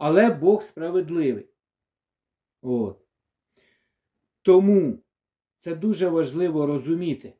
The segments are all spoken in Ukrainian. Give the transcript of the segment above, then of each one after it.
Але Бог справедливий. От. Тому це дуже важливо розуміти.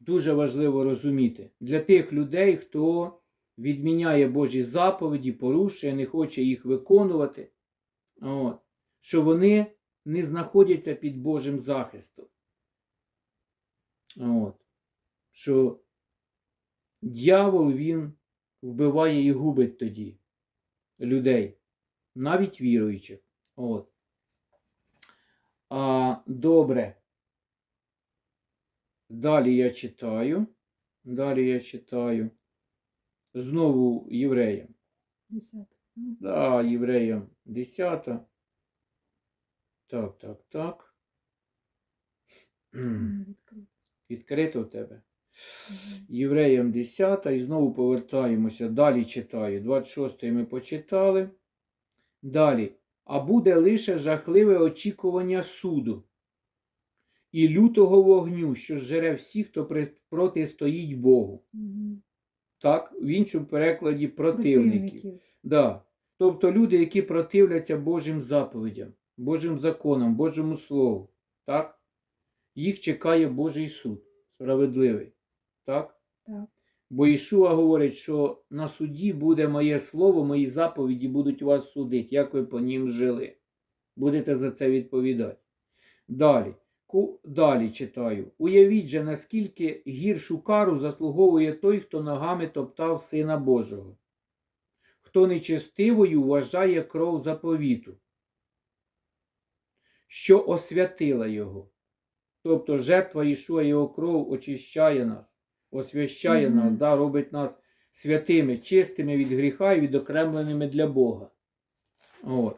Дуже важливо розуміти для тих людей, хто відміняє Божі заповіді, порушує, не хоче їх виконувати, от, що вони не знаходяться під Божим захистом. От, що дьявол він вбиває і губить тоді людей, навіть віруючих. От. А, добре. Далі я читаю. Далі я читаю. Знову євреям. Десятка. М. Да, євреям 10. Так, так, так. Відкрито. В тебе. Євреям 10 і знову повертаємося. Далі читаю. 26 ми почитали. Далі. А буде лише жахливе очікування суду і лютого вогню, що зжере всіх, хто протистоїть Богу. Мгм. Так, в іншому перекладі противників. Противників. Да. Тобто люди, які противляться Божим заповідям, Божим законам, Божому Слову. Так? Їх чекає Божий суд, справедливий. Так? Так. Бо Ішуа говорить, що на суді буде моє слово, мої заповіді будуть вас судити, як ви по ним жили. Будете за це відповідати. Далі. Далі читаю. Уявіть же, наскільки гіршу кару заслуговує той, хто ногами топтав Сина Божого, хто нечестивою вважає кров заповіту, що освятила його. Тобто жертва Ішуа, його кров очищає нас, освящає Мгм. нас, да, робить нас святими, чистими від гріха і відокремленими для Бога. От.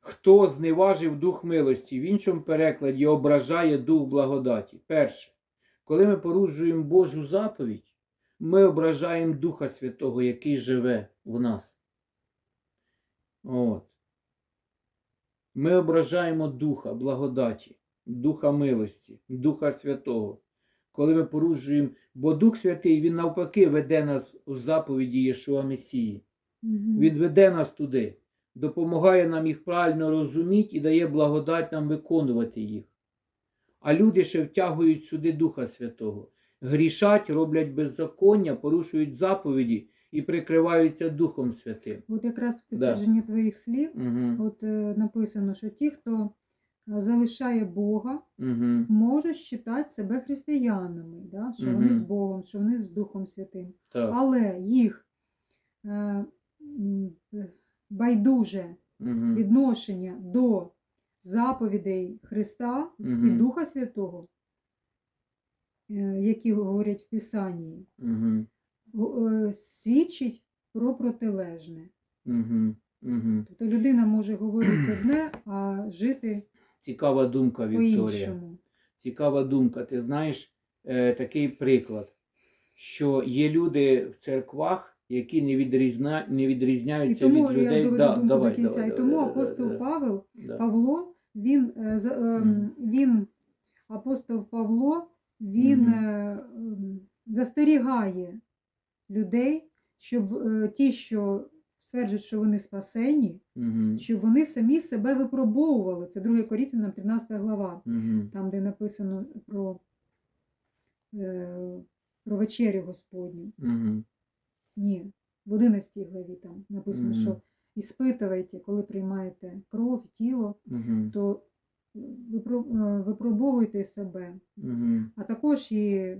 Хто зневажив дух милості, в іншому перекладі ображає дух благодаті. Перше, коли ми порушуємо Божу заповідь, ми ображаємо Духа Святого, який живе в нас. От. Ми ображаємо Духа благодаті, Духа милості, Духа Святого. Коли ми порушуємо, бо Дух Святий, Він навпаки веде нас у заповіді Єшуа Месії. Мгм. Він веде нас туди, допомагає нам їх правильно розуміти і дає благодать нам виконувати їх. А люди ще втягують сюди Духа Святого. Грішать, роблять беззаконня, порушують заповіді і прикриваються Духом Святим. От якраз в Да. твоїх слів, Угу. от е, написано, що ті, хто залишає Бога, Угу. можуть вважати себе християнами, да? що вони з Богом, що вони з Духом Святим. Так. Але їх е, е, байдуже Угу. відношення до заповідей Христа і Духа Святого, е, які говорять в Писанні, Угу. е, свідчить про протилежне. Угу. Угу. Тобто людина може говорити одне, а жити Цікава думка, Вікторія. Цікава думка. Ти знаєш е, такий приклад, що є люди в церквах, які не, відрізна... не відрізняються тому від людей. доведу Да, думку давай, до кінця. давай, і тому давай, апостол давай, Павел, да. Павло, він, е, за- ем, він апостол Павло, він Мгм. е, ем, застерігає людей, щоб е, ті, що стверджують, що вони спасені, Мгм. щоб вони самі себе випробовували. Це 2 Корінфянам 13 глава, Мгм. там, де написано про, е, про вечерю Господню. Мгм. Ні, в 11 главі там написано, Мгм. що іспитувайте, коли приймаєте кров, тіло, Мгм. то е, випробовуйте себе. Мгм. А також і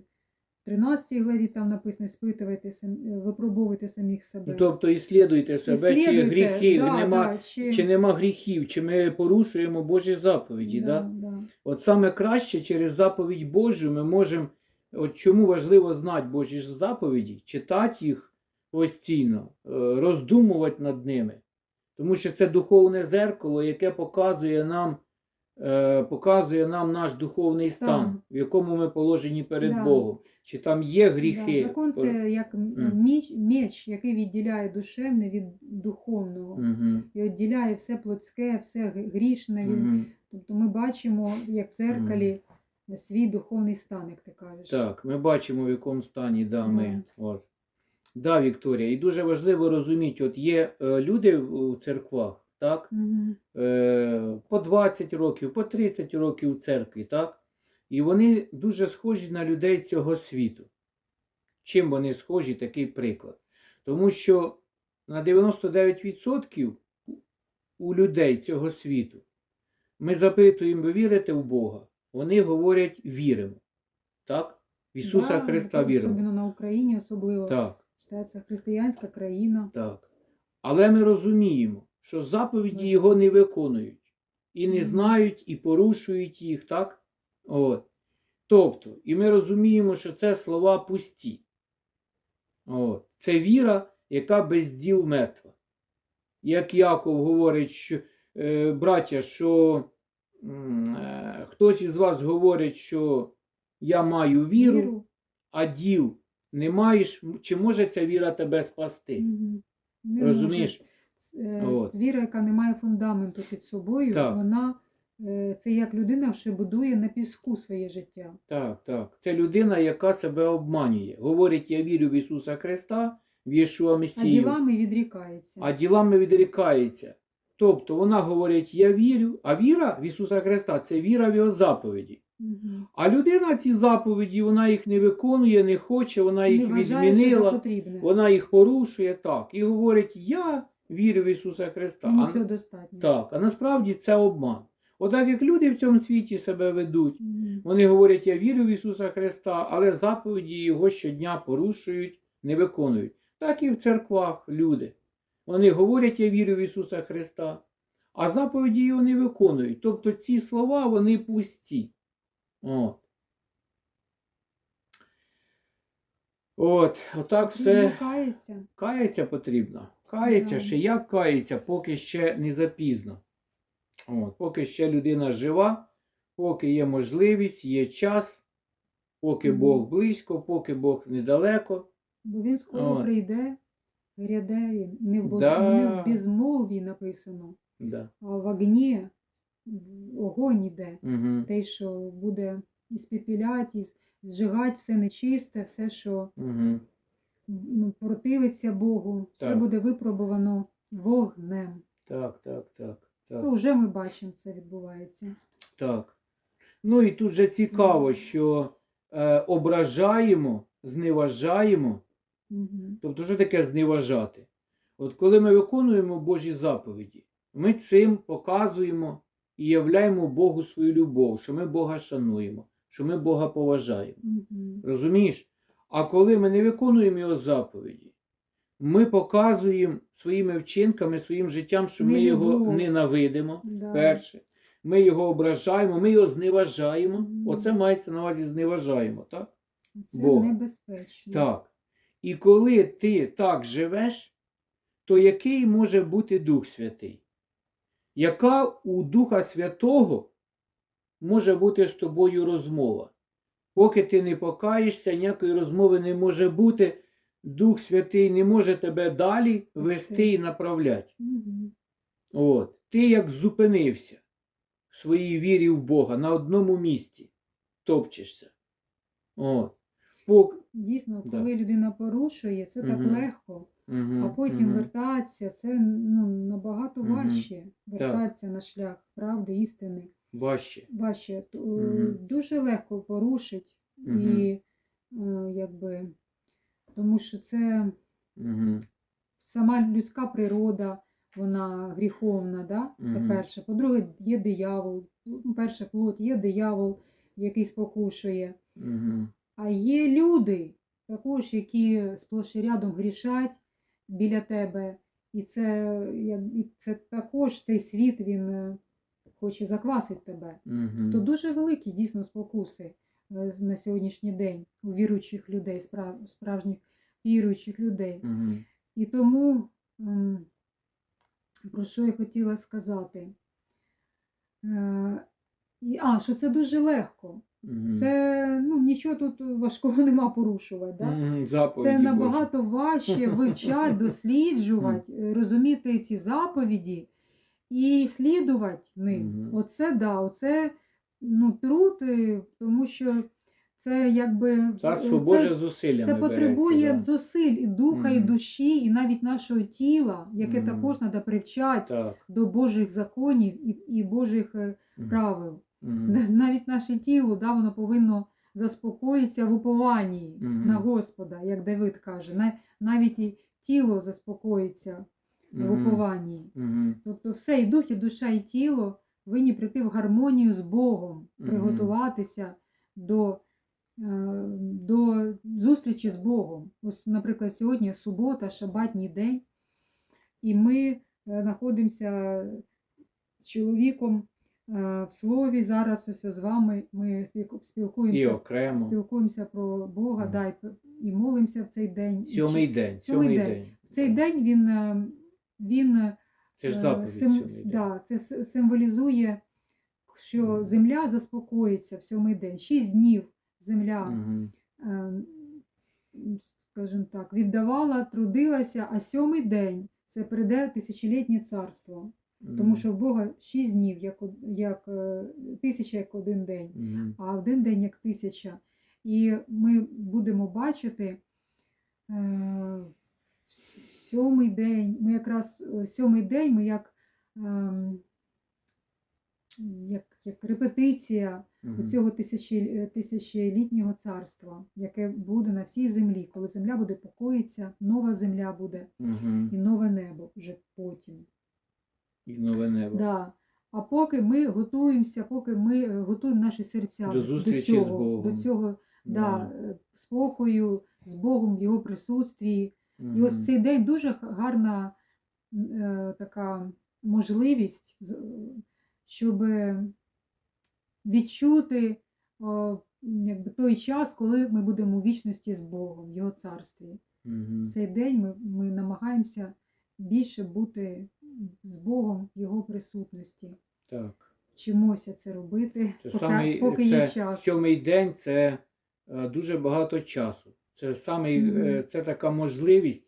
13 главі там написано іспитувайте, сам- е, випробовуйте самих себе. Ну, Тобто іслідуйте себе, чи Іслідуйте, гріхи, да, нема, да, чи, чи нема гріхів, чи ми порушуємо Божі заповіді. Да, да, да. От саме краще через заповідь Божу ми можемо, от чому важливо знати Божі заповіді, читати їх постійно, е, роздумувати над ними. Тому що це духовне зеркало, яке показує нам, показує нам наш духовний стан, Стан. в якому ми положені перед Да. Богом. Чи там є гріхи. Да, закон це як міч, меч, який відділяє душевне від духовного. Угу. І відділяє все плотське, все грішне Угу. Тобто ми бачимо, як в зеркалі, свій духовний стан, як ти кажеш. Так, ми бачимо, в якому стані да, ми. Да. От. Да, Вікторія, і дуже важливо розуміти, от є е, люди в церквах, так? Мгм. е, по 20 років, по 30 років у церкві, так? І вони дуже схожі на людей цього світу. Чим вони схожі, такий приклад. Тому що на 99% у людей цього світу ми запитуємо, ви вірите в Бога? Вони говорять віримо. Так? В Ісуса Да, Христа віримо. Особливо на Україні, особливо. Так. Це християнська країна. Так. Але ми розуміємо, що заповіді його не виконують. І не знають, і порушують їх, так? От. Тобто, і ми розуміємо, що це слова пусті. От. Це віра, яка без діл мертва. Як Яков говорить, що, е, браття, що е, хтось із вас говорить, що я маю віру, а діл не маєш, чи може ця віра тебе спасти? Не Розумієш? може. Е, От. Віра, яка не має фундаменту під собою, Так. вона е, це як людина, що будує на піску своє життя. Так, так. Це людина, яка себе обманює. Говорить, я вірю в Ісуса Христа, в Єшуа А ділами відрікається. а ділами відрікається. Тобто вона говорить, я вірю, а віра в Ісуса Христа це віра в Його заповіді. А людина ці заповіді, вона їх не виконує, не хоче, вона їх не відмінила, вона їх порушує так. І говорить, я вірю в Ісуса Христа. Тому цього достатньо. так, а насправді це обман. Отак як люди в цьому світі себе ведуть. Вони говорять, я вірю в Ісуса Христа, але заповіді Його щодня порушують, не виконують. Так і в церквах люди. Вони говорять, я вірю в Ісуса Христа, а заповіді Його не виконують. Тобто ці слова вони пусті. От. От, отак все. Кається потрібно. Кається ще як кається, поки ще не запізно. От, поки ще людина жива, поки є можливість, є час, поки. Бог близько, поки Бог недалеко. Бо він скоро От. прийде, гряде він. Не в, боз... Да. не в безмолві написано, Да. а в огні, в огонь іде. Угу. Те, що буде іспепілять, і зжигать все нечисте, все, що Угу. М, противиться Богу, все Так. буде випробовано вогнем. Так, так, так, так. То вже ми бачимо, це відбувається. Так. Ну і тут же цікаво, що е, ображаємо, зневажаємо. Угу. Тобто, що таке зневажати? От коли ми виконуємо Божі заповіді, ми цим показуємо і являємо Богу свою любов, що ми Бога шануємо, що ми Бога поважаємо. Угу. Розумієш? А коли ми не виконуємо Його заповіді, ми показуємо своїми вчинками, своїм життям, що ми його Нелюбов. ненавидимо. Да. Перше. Ми його ображаємо, ми його зневажаємо. Мгм. Оце мається на увазі зневажаємо, так? Це Бога. небезпечно. Так. І коли ти так живеш, то який може бути Дух Святий? Яка у Духа Святого може бути з тобою розмова? Поки ти не покаєшся, ніякої розмови не може бути. Дух Святий не може тебе далі вести і направляти. Угу. От. Ти як зупинився в своїй вірі в Бога на одному місці, топчешся. От. Пок... Дійсно, Да. коли людина порушує, це так Мгм. легко. Угу. А потім вертатися, це ну, набагато важче. Вертатися на шлях правди, істини. Важче. Важче. Е, Дуже легко порушить. Мгм. І е, якби, тому що це Угу. сама людська природа, вона гріховна, да? це Мгм. перше. По-друге, є диявол. Ну, Перше плод, є диявол, який спокушує. Угу. А є люди, також, які сплош і рядом грішать біля тебе. І це, і це також цей світ він е, хоче заквасити тебе. Угу. То дуже великі дійсно спокуси е, на сьогоднішній день у віруючих людей, справ, справжніх віруючих людей. Угу. І тому, про що я хотіла сказати? Е, і, а, що це дуже легко. Це ну, нічого тут важкого нема порушувати. Да? Заповіді Це набагато важче вивчати, досліджувати, розуміти ці заповіді і слідувати ним. Мгм. Оце да, оце ну, труд, е, тому що це якби Царство це, Боже зусиллями це потребує береться, зусиль і духа, і душі, і навіть нашого тіла, яке Мгм. також треба привчати. Так. до Божих законів і, і Божих е, Мгм. правил. Нав- Навіть наше тіло, да, воно повинно заспокоїтися в упованні Мгм. на Господа, як Давид каже. Навіть і тіло заспокоїться в упованні. Тобто все, і дух, і душа, і тіло повинні прийти в гармонію з Богом, приготуватися до, е, до зустрічі з Богом. Ось, наприклад, сьогодні субота, шабатній день, і ми е, знаходимося з чоловіком е, в слові. Зараз ось з вами ми спілку- І спілкуємося, окремо. спілкуємося про Бога Мгм. да, і, молимося в цей день. Сьомий день. Сьомий день. день. В цей день він, він е, Це ж Е, заповідь. сим- да, це символізує, що Мгм. земля заспокоїться в сьомий день. Шість днів земля, е, скажімо так, віддавала, трудилася, а сьомий день це прийде тисячолітнє царство. Тому що в Бога шість днів, як, як тисяча як один день, Мгм. а один день як тисяча. І ми будемо бачити е, сьомий день, ми якраз е, сьомий день, ми як, ем, як, як репетиція Мгм. цього тисячі, е, тисячолітнього царства, яке буде на всій землі, коли земля буде покоїтися, нова земля буде Мгм. і нове небо вже потім. І нове небо. Да. А поки ми готуємося, поки ми е, готуємо наші серця До зустрічі з цього, Богом. до цього да, е, спокою з Богом в його присутстві. І от в цей день дуже гарна е, така можливість, е, щоб відчути о, якби, той час, коли ми будемо у вічності з Богом, в Його царстві. Мгм. В цей день ми, ми намагаємося більше бути з Богом в Його присутності. Так. Вчимося це робити, Це поки, самий, поки це є час. сьомий день це е, дуже багато часу. Це, самий, е, це така можливість,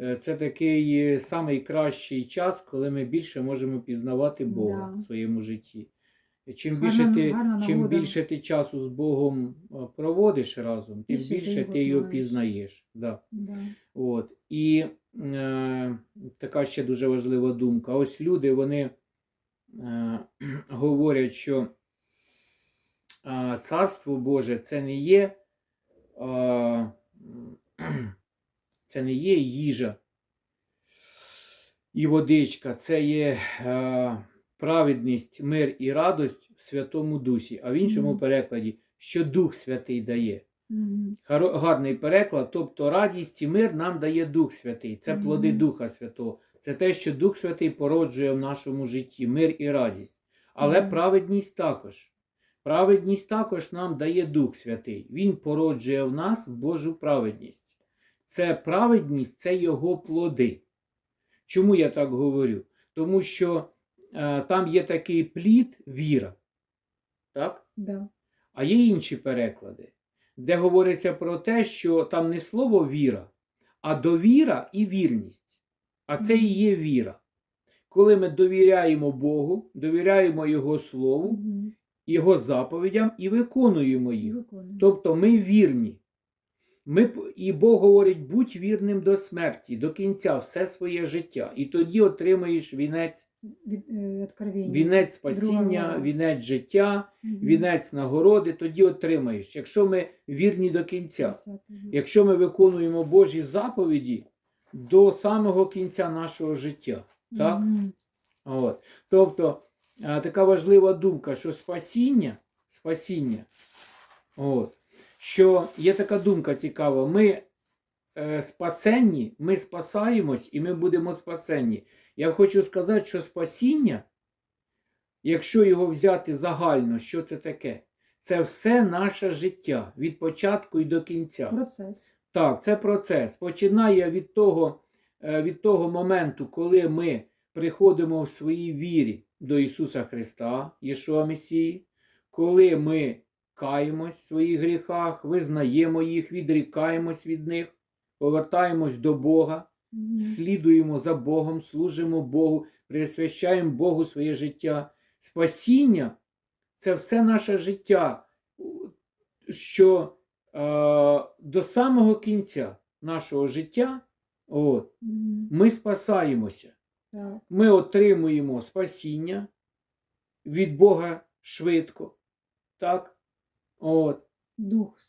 е, це такий е, самий кращий час, коли ми більше можемо пізнавати Бога Да. в своєму житті. Чим Гарна- більше ти, гарна чим нагода. більше ти часу з Богом проводиш разом, тим Більше ти його ти його пізнаєш. Да. Да. От. І е, така ще дуже важлива думка. Ось люди вони е, говорять, що е, Царство Боже це не є, це не є їжа і водичка, це є е, праведність, мир і радость в Святому Дусі, а в іншому Мгм. перекладі, що Дух Святий дає. Мгм. Гаро- Гарний переклад, тобто радість і мир нам дає Дух Святий. Це плоди Духа Святого. Це те, що Дух Святий породжує в нашому житті, мир і радість. Але Мгм. праведність також. Праведність також нам дає Дух Святий. Він породжує в нас Божу праведність. Це праведність, це його плоди. Чому я так говорю? Тому що е, там є такий плід віра. Так? Да. А є інші переклади, де говориться про те, що там не слово віра, а довіра і вірність. А це і є віра. Коли ми довіряємо Богу, довіряємо Його Слову. Його заповідям і виконуємо їх. Виконуємо. Тобто ми вірні. Ми, і Бог говорить, будь вірним до смерті, до кінця, все своє життя. І тоді отримаєш вінець, е, вінець спасіння, вінець життя, вінець нагороди, тоді отримаєш. Якщо ми вірні до кінця, якщо ми виконуємо Божі заповіді до самого кінця нашого життя. Так? От. Тобто така важлива думка, що спасіння, спасіння, от, що є така думка цікава, ми е, спасенні, ми спасаємось і ми будемо спасенні. Я хочу сказати, що спасіння, якщо його взяти загально, що це таке? Це все наше життя від початку і до кінця. Процес. Так, це процес. Починає від того, е, від того моменту, коли ми приходимо в своїй вірі до Ісуса Христа, Єшуа Месії, коли ми каємось в своїх гріхах, визнаємо їх, відрікаємось від них, повертаємось до Бога, слідуємо за Богом, служимо Богу, присвящаємо Богу своє життя. Спасіння це все наше життя. що е, до самого кінця нашого життя от, ми спасаємося. Ми отримуємо спасіння від Бога швидко. Так? От. Дух